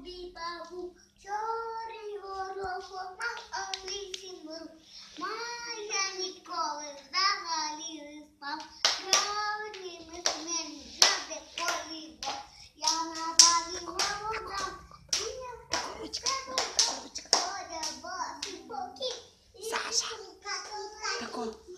собі павук, чорний горохом, а лісі мил. Майя ніколи взагалі не спав. Травні ми з ним жади порібав. Я на балі голодав, і я в тебе Оля, босий покій. Саша. Тако.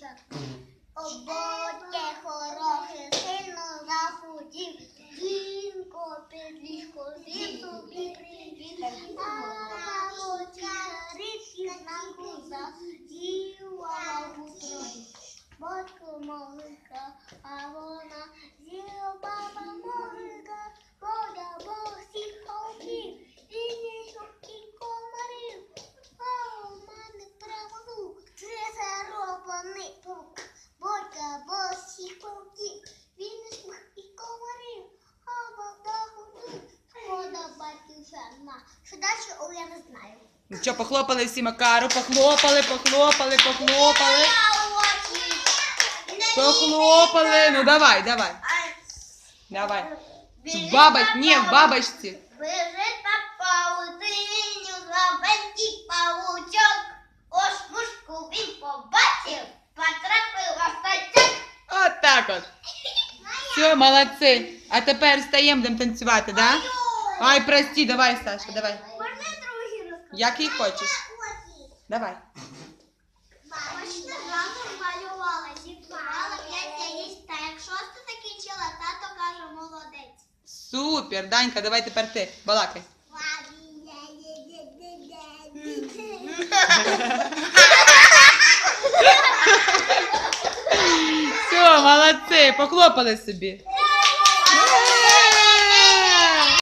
Батюша. Ободьте хорохи сильно захудів. Жінко під ліжко зі собі привів. Що далі, о, я не знаю. Ну що, похлопали всі Макару, похлопали, похлопали, похлопали. Похлопали. Ну давай, давай. Давай. В бабоч, ні, в бабочці. Бежить по паутині лавенький паучок. Ось мушку він побачив, потрапив в остачок. От так от. Все, молодці. А тепер встаємо, будемо танцювати, да? Ай, прості, давай, Саша, давай. Можна другий розказати? Який хочеш. Давай. Бабочка разом малювала, зібрала п'ять яєць, та як шосте закінчила, тато каже молодець. Супер, Данька, давай тепер ти. Балакай. Все, молодці, похлопали собі.